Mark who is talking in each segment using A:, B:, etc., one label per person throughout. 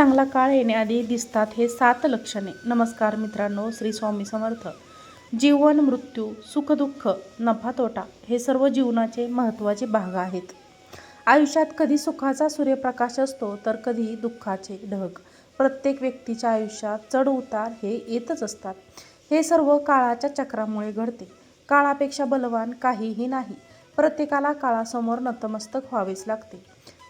A: चांगला काळ येण्याआधी दिसतात हे सात लक्षणे. नमस्कार मित्रांनो श्री स्वामी समर्थ. जीवन मृत्यू सुखदुःख नफा तोटा हे सर्व जीवनाचे महत्त्वाचे भाग आहेत. आयुष्यात कधी सुखाचा सूर्यप्रकाश असतो तर कधी दुःखाचे ढग. प्रत्येक व्यक्तीच्या आयुष्यात चढ उतार हे येतच असतात. हे सर्व काळाच्या चक्रामुळे घडते. काळापेक्षा बलवान काहीही नाही. प्रत्येकाला काळासमोर नतमस्तक व्हावेच लागते.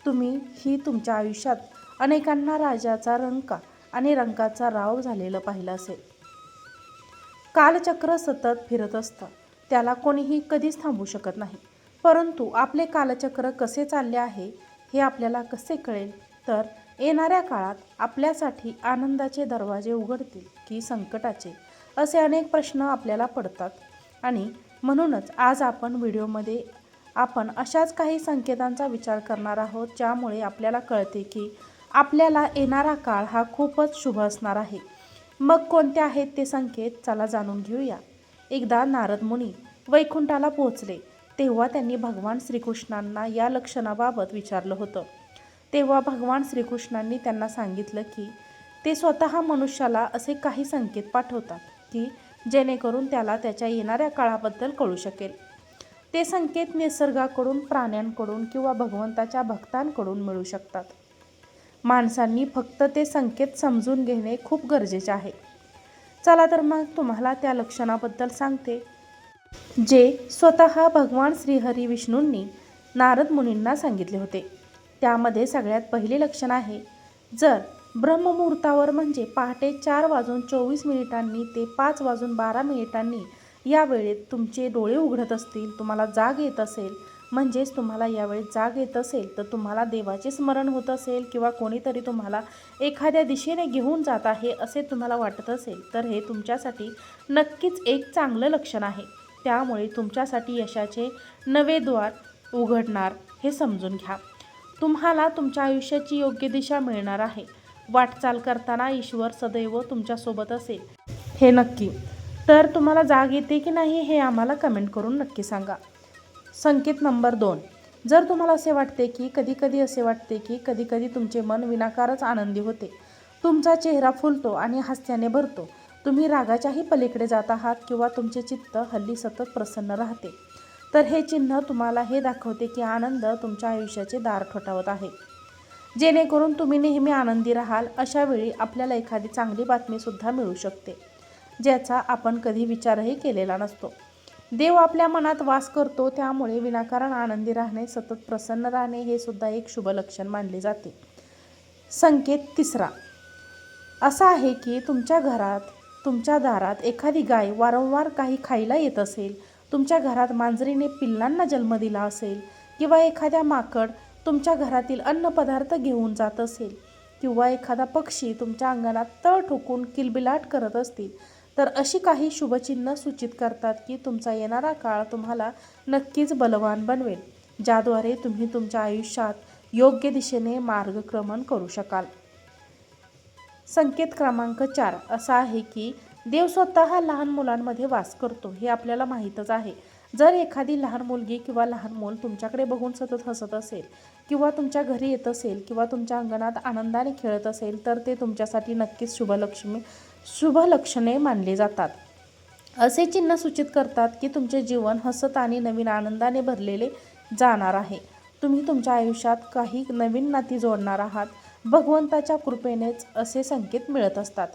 A: तुम्ही ही तुमच्या आयुष्यात अनेकांना राजाचा रंका आणि रंकाचा राव झालेलं पाहिलं असेल. कालचक्र सतत फिरत असतं. त्याला कोणीही कधीच थांबू शकत नाही. परंतु आपले कालचक्र कसे चालले आहे हे आपल्याला कसे कळेल? तर येणाऱ्या काळात आपल्यासाठी आनंदाचे दरवाजे उघडतील की संकटाचे असे अनेक प्रश्न आपल्याला पडतात. आणि म्हणूनच आज आपण व्हिडिओमध्ये आपण अशाच काही संकेतांचा विचार करणार आहोत ज्यामुळे आपल्याला कळते की आपल्याला येणारा काळ हा खूपच शुभ असणार आहे. मग कोणते आहेत ते संकेत? चला जाणून घेऊया. एकदा नारद मुनी वैकुंठाला पोहोचले. तेव्हा त्यांनी भगवान श्रीकृष्णांना या लक्षणाबाबत विचारलं होतं. तेव्हा भगवान श्रीकृष्णांनी त्यांना सांगितलं की ते स्वतः मनुष्याला असे काही संकेत पाठवतात की जेणेकरून त्याला त्याच्या येणाऱ्या काळाबद्दल कळू शकेल. ते संकेत निसर्गाकडून प्राण्यांकडून किंवा भगवंताच्या भक्तांकडून मिळू शकतात. माणसांनी फक्त ते संकेत समजून घेणे खूप गरजेचे आहे. चला तर मग तुम्हाला त्या लक्षणाबद्दल सांगते. जे स्वतः भगवान श्रीहरी विष्णूंनी नारद मुनींना सांगितले होते. त्यामध्ये सगळ्यात पहिले लक्षण आहे. जर ब्रह्ममुहूर्तावर म्हणजे पहाटे चार वाजून चोवीस मिनिटांनी ते पाच वाजून बारा मिनिटांनी या वेळेत तुमचे डोळे उघडत असतील तुम्हाला जाग येत असेल म्हणजेच तुम्हाला यावेळी जाग येत असेल तर तुम्हाला देवाचे स्मरण होत असेल किंवा कोणीतरी तुम्हाला एखाद्या दिशेने घेऊन जात आहे असे तुम्हाला वाटत असेल तर हे तुमच्यासाठी नक्कीच एक चांगलं लक्षण आहे. त्यामुळे तुमच्यासाठी यशाचे नवे द्वार उघडणार हे समजून घ्या. तुम्हाला तुमच्या आयुष्याची योग्य दिशा मिळणार आहे. वाटचाल करताना ईश्वर सदैव तुमच्यासोबत असेल. हे नक्की. तर तुम्हाला जाग येते की नाही हे आम्हाला कमेंट करून नक्की सांगा. संकेत नंबर दोन. जर तुम्हाला असे वाटते की कधीकधी असे वाटते की कधीकधी तुमचे मन विनाकारच आनंदी होते. तुमचा चेहरा फुलतो आणि हास्याने भरतो. तुम्ही रागाच्याही पलीकडे जात आहात किंवा तुमचे चित्त हल्ली सतत प्रसन्न राहते. तर हे चिन्ह तुम्हाला हे दाखवते की आनंद तुमच्या आयुष्याचे दार ठोठावत आहे. जेणेकरून तुम्ही नेहमी आनंदी राहाल अशा वेळी आपल्याला एखादी चांगली बातमीसुद्धा मिळू शकते ज्याचा आपण कधी विचारही केलेला नसतो. देव आपल्या मनात वास करतो त्यामुळे विनाकारण आनंदी राहणे सतत प्रसन्न राहणे हे सुद्धा एक शुभ लक्षण मानले जाते. संकेत तिसरा. असा आहे की तुमच्या घरात तुमच्या दारात एखादी गाय वारंवार काही खायला येत असेल तुमच्या घरात मांजरीने पिल्लांना जन्म दिला असेल किंवा एखाद्या माकड तुमच्या घरातील अन्नपदार्थ घेऊन जात असेल किंवा एखादा पक्षी तुमच्या अंगणात तळ ठोकून किलबिलाट करत असतील तर अशी काही शुभचिन्ह सूचित करतात की तुमचा येणारा काळ तुम्हाला नक्कीच बलवान बनवेल ज्याद्वारे तुम्ही तुमच्या आयुष्यात योग्य दिशेने मार्गक्रमण करू शकाल. संकेत क्रमांक चार असा आहे की देव स्वतः लहान मुलांमध्ये वास करतो हे आपल्याला माहीतच आहे. जर एखादी लहान मुलगी किंवा लहान मूल तुमच्याकडे बघून सतत हसत असेल किंवा तुमच्या घरी येत असेल किंवा तुमच्या अंगणात आनंदाने खेळत असेल तर ते तुमच्यासाठी नक्कीच शुभलक्ष्मी शुभ लक्षणे मानले जातात. असे चिन्ह सूचित करतात की तुमचे जीवन हसत आणि नवीन आनंदाने भरलेले जाणार आहे. तुम्ही तुमच्या आयुष्यात काही नवीन नाती जोडणार आहात. भगवंताच्या कृपेनेच असे संकेत मिळत असतात.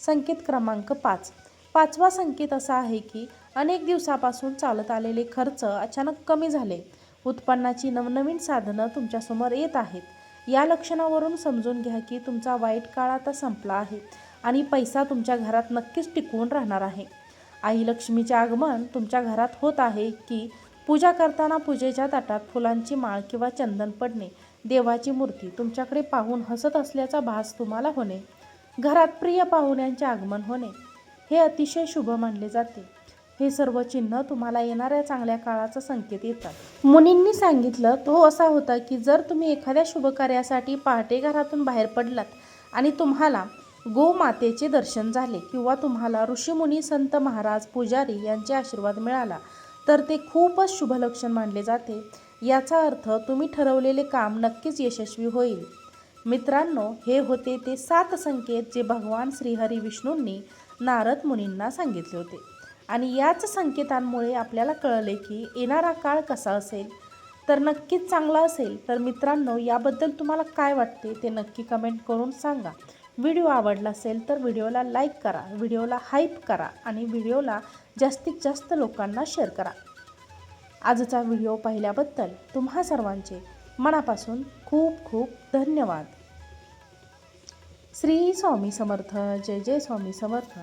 A: संकेत क्रमांक पाच. पाचवा संकेत असा आहे की अनेक दिवसापासून चालत आलेले खर्च अचानक कमी झाले. उत्पन्नाची नवनवीन साधनं तुमच्यासमोर येत आहेत. या लक्षणावरून समजून घ्या की तुमचा वाईट काळ आता संपला आहे. आणि पैसा तुमच्या घरात नक्कीच टिकवून राहणार आहे. आई लक्ष्मीचे आगमन तुमच्या घरात होत आहे की पूजा करताना पूजेच्या ताटात फुलांची माळ किंवा चंदन पडणे देवाची मूर्ती तुमच्याकडे पाहून हसत असल्याचा भास तुम्हाला होणे घरात प्रिय पाहुण्यांचे आगमन होणे हे अतिशय शुभ मानले जाते. हे सर्व चिन्ह तुम्हाला येणाऱ्या चांगल्या काळाचा संकेत येतात. मुनींनी सांगितलं तो असा होता की जर तुम्ही एखाद्या शुभकार्यासाठी पहाटे घरातून बाहेर पडलात आणि तुम्हाला गोमातेचे दर्शन झाले किंवा तुम्हाला ऋषीमुनी संत महाराज पुजारी यांचे आशीर्वाद मिळाला तर ते खूपच शुभ लक्षण मानले जाते. याचा अर्थ तुम्ही ठरवलेले काम नक्कीच यशस्वी होईल. मित्रांनो हे होते ते सात संकेत जे भगवान श्रीहरी विष्णूंनी नारद मुनींना सांगितले होते. आणि याच संकेतांमुळे आपल्याला कळले की येणारा काळ कसा असेल? तर नक्कीच चांगला असेल. तर मित्रांनो याबद्दल तुम्हाला काय वाटते ते नक्की कमेंट करून सांगा. व्हिडिओ आवडला असेल तर व्हिडिओला लाईक करा व्हिडिओला हाईप करा आणि व्हिडिओला जास्तीत जास्त लोकांना शेअर करा. आजचा व्हिडिओ पाहिल्याबद्दल तुम्हा सर्वांचे मनापासून खूप खूप धन्यवाद. श्री स्वामी समर्थ जय जय स्वामी समर्थ.